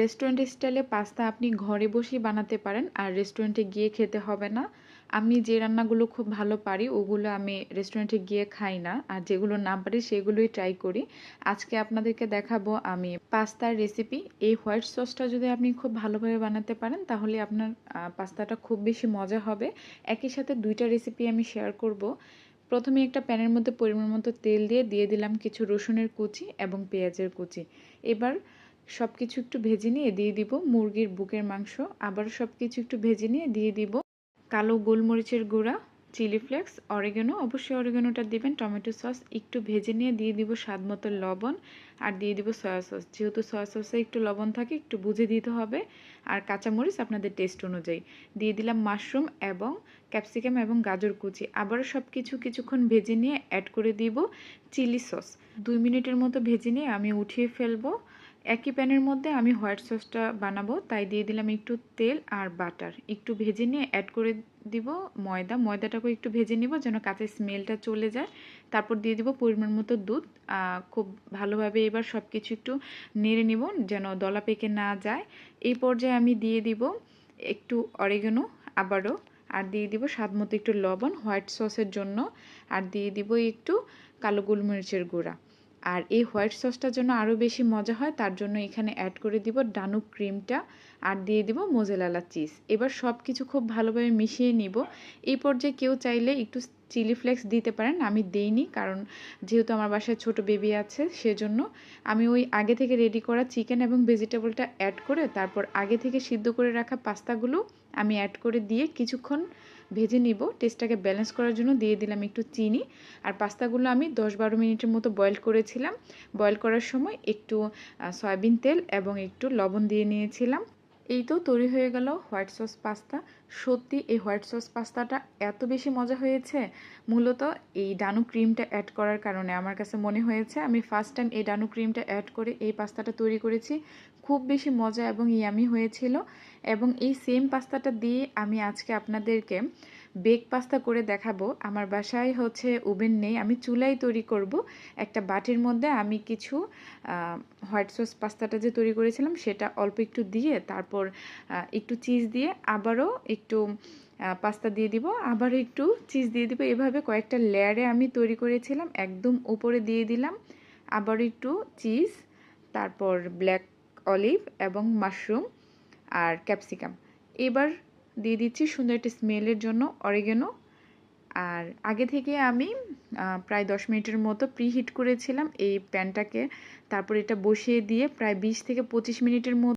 Restaurant স্টাইলে pasta আপনি ঘরে বসেই বানাতে পারেন, আর রেস্টুরেন্টে গিয়ে খেতে হবে না। আমি যে রান্নাগুলো খুব ভালো পারি, ওগুলো আমি রেস্টুরেন্টে গিয়ে খাই না, আর যেগুলো না পারি সেগুলোই ট্রাই করি। আজকে আপনাদেরকে দেখাবো আমি পাস্তার রেসিপি এই হোয়াইট সসটা যদি আপনি খুব ভালোভাবে বানাতে পারেন, তাহলে আপনার পাস্তাটা খুব বেশি মজা হবে। একই সাথে দুইটা রেসিপি আমি শেয়ার করব। প্রথমে একটা প্যানের মধ্যে পরিমাণ মতো তেল দিয়ে দিয়ে দিলাম কিছু রসুনের কুচি এবং পেঁয়াজের কুচি। এবার সব কিছু একটু ভেজে নিয়ে দিয়ে দিব মুরগির বুকের মাংস। আবার সব কিছু একটু ভেজে নিয়ে দিয়ে দিব কালো গোলমরিচের গুঁড়া, চিলি ফ্লেক্স, অরিগানো। অবশ্যই অরিগানোটা দিবেন, টমেটো সস। একটু ভেজে নিয়ে দিয়ে দিব স্বাদ মতো লবণ আর দিয়ে দিব সয়া সস। যেহেতু সয়া সসে একটু লবণ থাকে, একটু বুঝে দিতে হবে। আর কাঁচামরিচ আপনাদের টেস্ট অনুযায়ী। দিয়ে দিলাম মাশরুম এবং ক্যাপসিকাম এবং গাজর কুচি। আবার সব কিছু কিছুক্ষণ ভেজে নিয়ে অ্যাড করে দিব চিলি সস। দুই মিনিটের মতো ভেজে নিয়ে আমি উঠিয়ে ফেলব। একই প্যানের মধ্যে আমি হোয়াইট সসটা বানাবো, তাই দিয়ে দিলাম একটু তেল আর বাটার। একটু ভেজে নিয়ে অ্যাড করে দিব ময়দা। ময়দাটাকে একটু ভেজে নিব যেন কাঁচের স্মেলটা চলে যায়। তারপর দিয়ে দিব পরিমাণ মতো দুধ। খুব ভালোভাবে এবার সব কিছু একটু নেড়ে নিব যেন দলা পেকে না যায়। এই পর্যায়ে আমি দিয়ে দিব একটু অরেগানো আবারও, আর দিয়ে দিব স্বাদ মতো একটু লবণ হোয়াইট সসের জন্য। আর দিয়ে দিব একটু কালো গোলমরিচের গুঁড়া। আর এই হোয়াইট সসটার জন্য আরও বেশি মজা হয়, তার জন্য এখানে অ্যাড করে দিব ডানুক ক্রিমটা আর দিয়ে দিব মোজেলালা চিজ। এবার সব কিছু খুব ভালোভাবে মিশিয়ে নিব। এই পর্যায়ে কেউ চাইলে একটু চিলি ফ্লেক্স দিতে পারেন, আমি দেইনি কারণ যেহেতু আমার বাসায় ছোট বেবি আছে সেজন্য। আমি ওই আগে থেকে রেডি করা চিকেন এবং ভেজিটেবলটা অ্যাড করে, তারপর আগে থেকে সিদ্ধ করে রাখা পাস্তাগুলো আমি অ্যাড করে দিয়ে কিছুক্ষণ ভেজে নিব। টেস্টটাকে ব্যালেন্স করার জন্য দিয়ে দিলাম একটু চিনি। আর পাস্তাগুলো আমি দশ বারো মিনিটের মতো বয়েল করেছিলাম। বয়েল করার সময় একটু সয়াবিন তেল এবং একটু লবণ দিয়ে নিয়েছিলাম। এই তো তৈরি হয়ে গেল হোয়াইট সস পাস্তা। সত্যি এই হোয়াইট সস পাস্তাটা এত বেশি মজা হয়েছে। মূলত এই ডানু ক্রিমটা অ্যাড করার কারণে আমার কাছে মনে হয়েছে আমি ফার্স্ট টাইম এই ডানু ক্রিমটা অ্যাড করে এই পাস্তাটা তৈরি করেছি। খুব বেশি মজা এবং ইয়ামি হয়েছিল। এবং এই সেম পাস্তাটা দিয়ে আমি আজকে আপনাদেরকে বেক পাস্তা করে দেখাবো। আমার বাসায় হচ্ছে ওভেন নেই, আমি চুলাই তৈরি করব। একটা বাটির মধ্যে আমি কিছু হোয়াইট সস পাস্তাটা যে তৈরি করেছিলাম, সেটা অল্প একটু দিয়ে, তারপর একটু চিজ দিয়ে আবারও একটু পাস্তা দিয়ে দিব। আবার একটু চিজ দিয়ে দিব। এভাবে কয়েকটা লেয়ারে আমি তৈরি করেছিলাম, একদম উপরে দিয়ে দিলাম। আবার একটু চিজ তারপর ব্ল্যাক অলিভ এবং মাশরুম আর ক্যাপসিকাম। এবার দিয়ে দিচ্ছি সুন্দর একটি স্মেলের জন্য অরিগেনো। আর আগে থেকে আমি প্রায় দশ মিনিটের মতো প্রিহিট করেছিলাম এই প্যানটাকে। তারপর এটা বসিয়ে দিয়ে প্রায় বিশ থেকে পঁচিশ মিনিটের মতো